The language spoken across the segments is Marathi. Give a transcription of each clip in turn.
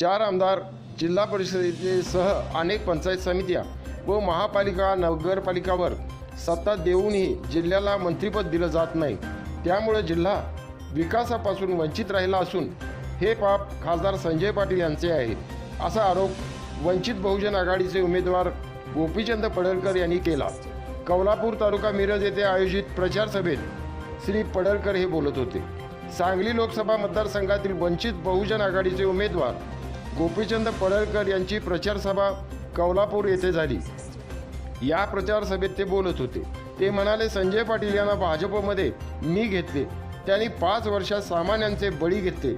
चार आमदार जिल्हा परिषदेसह अनेक पंचायत समित्या व महापालिका नगरपालिकावर सत्ता देऊनही जिल्ह्याला मंत्रिपद दिलं जात नाही. त्यामुळे जिल्हा विकासापासून वंचित राहिला असून हे पाप खासदार संजय पाटील यांचे आहे असा आरोप वंचित बहुजन आघाडीचे उमेदवार गोपीचंद पडळकर यांनी केला. कौलापूर तालुका मिरज येथे आयोजित प्रचार सभेत श्री पडळकर हे बोलत होते. सांगली लोकसभा मतदारसंघातील वंचित बहुजन आघाडीचे उमेदवार गोपीचंद पडळकर यांची प्रचार सभा कौलापूर येथे झाली. या प्रचार सभेत ते बोलत होते. ते म्हणाले संजय पाटील यांना भाजपमध्ये मी घेतले. त्यांनी पाच वर्षात सामान्यांचे बळी घेतले.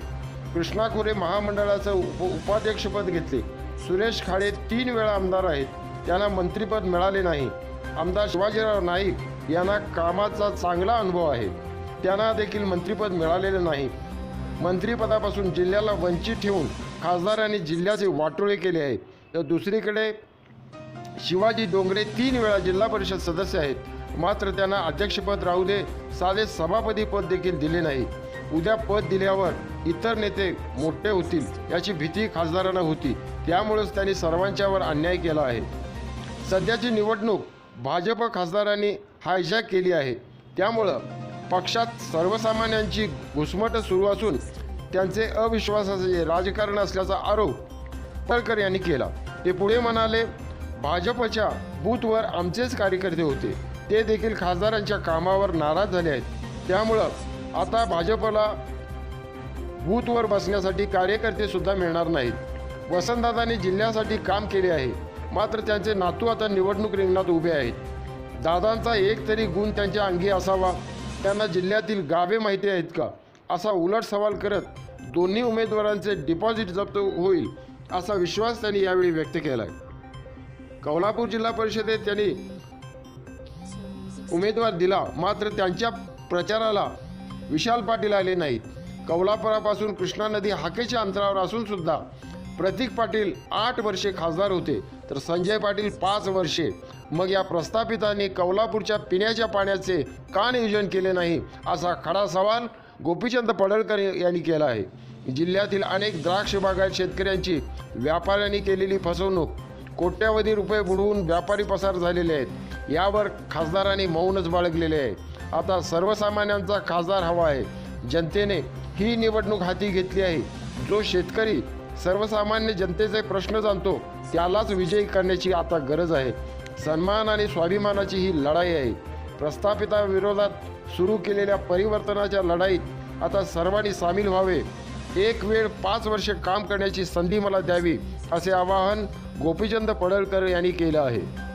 कृष्णा खोरे महामंडळाचं उप उपाध्यक्षपद घेतले. सुरेश खाडे तीन वेळा आमदार आहेत. त्यांना मंत्रिपद मिळाले नाही. आमदार शिवाजीराव नाईक यांना कामाचा चांगला अनुभव आहे. त्यांना देखील मंत्रिपद मिळालेलं नाही. मंत्रिपदापासून जिल्ह्याला वंचित ठेवून खासदारांनी जिल्ह्याचे वाटोळे केले आहे. तर दुसरीकडे शिवाजी डोंगरे तीन वेळा जिल्हा परिषद सदस्य आहेत. मात्र त्यांना अध्यक्षपद राहू दे साधे सभापती पद देखील दिले नाही. उद्या पद दिल्यावर इतर नेते मोठे होतील याची भीती खासदारांना होती. त्यामुळेच त्यांनी सर्वांच्यावर अन्याय केला आहे. सध्याची निवडणूक भाजप खासदारांनी हायजॅक केली आहे. त्यामुळं पक्षात सर्वसामान्यांची घुसमट सुरू असून त्यांचे अविश्वासाचे राजकारण असल्याचा आरोप तळकर यांनी केला. ते पुढे म्हणाले भाजपच्या बूथवर आमचेच कार्यकर्ते होते. ते देखील खासदारांच्या कामावर नाराज झाले आहेत. त्यामुळं आता भाजपला बूथवर बसण्यासाठी कार्यकर्ते सुद्धा मिळणार नाहीत. वसंतदादांनी जिल्ह्यासाठी काम केले आहे. मात्र त्यांचे नातू आता निवडणूक रिंगणात उभे आहेत. दादांचा एक तरी गुण त्यांच्या अंगी असावा. त्यांना जिल्ह्यातील गावे माहिती आहेत का? असा उलट सवाल करत दोन्ही उमेदवारांचे डिपॉझिट जप्त होईल असा विश्वास त्यांनी यावेळी व्यक्त केला आहे कौलापूर जिल्हा परिषदेत त्यांनी उमेदवार दिला मात्र त्यांच्या प्रचाराला विशाल पाटील आले नाहीत. कौलापुरापासून कृष्णा नदी हाकेच्या अंतरावर असून सुद्धा प्रतीक पाटील आठ वर्षे खासदार होते. तर संजय पाटील पाच वर्षे. मग या प्रस्थापितांनी कौलापूरच्या पिण्याच्या पाण्याचे का नियोजन केले नाही? असा खडा सवाल गोपीचंद पडळकर यांनी केला आहे. जिल्ह्यातील अनेक द्राक्ष बागायत शेतकऱ्यांची व्यापाऱ्यांनी केलेली फसवणूक. कोट्यावधी रुपये बुडवून व्यापारी पसार झालेले आहेत. यावर खासदारांनी मौनच बाळगलेले आहे. आता सर्वसामान्यांचा खासदार हवा आहे. जनतेने ही निवडणूक हाती घेतली आहे. जो शेतकरी सर्वसामान्य जनतेचे प्रश्न जाणतो त्यालाच विजयी करण्याची आता गरज आहे. सन्मान आणि स्वाभिमानाची ही लढाई आहे. प्रस्थापिताविरोधात सुरू केलेल्या परिवर्तनाच्या लढाईत आता सर्वांनी सामील व्हावे. एक वेळ पाच वर्षे काम करण्याची संधी मला द्यावी असे आवाहन गोपीचंद पडळकर यांनी केलं आहे.